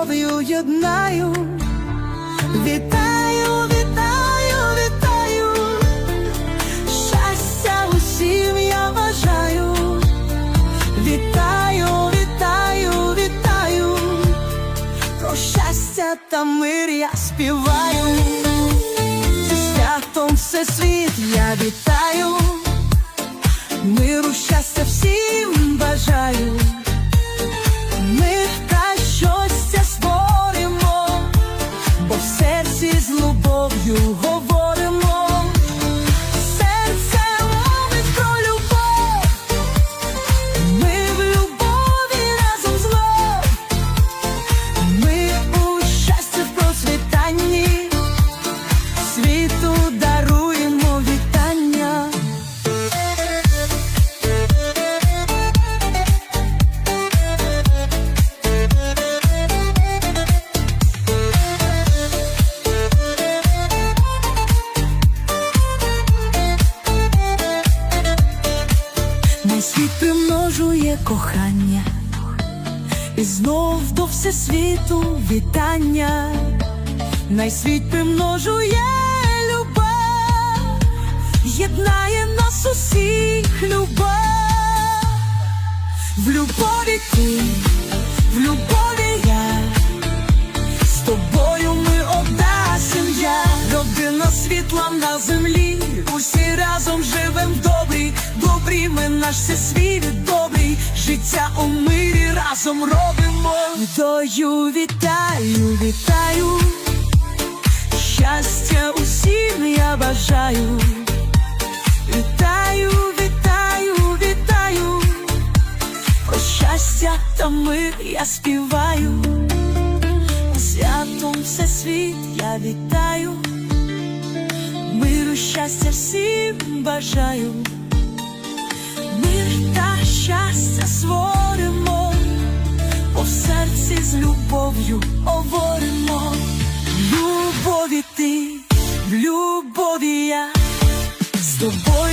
любов'ю єднаю. Вітаю, вітаю, вітаю, щастя усім я бажаю. Вітаю, вітаю, вітаю. Про щастя та мир я співаю, зі святом все світ я вітаю, миру щастя всім бажаю, мир Світ примножує кохання. І знов до всесвіту вітання, най світ примножує любов, єднає нас усіх любов, в любові ти, в любові я, з тобою ми одна сім'я, родина світла на землі, ми наш всесвіт добрий, життя у мирі разом робимо. Дою вітаю, вітаю, щастя усім я бажаю. Вітаю, вітаю, вітаю, про щастя та мир я співаю. Святом все світ я вітаю, миру щастя всім бажаю, щастя створимо, по серці з любов'ю говоримо, любові ти, в любові я, з тобою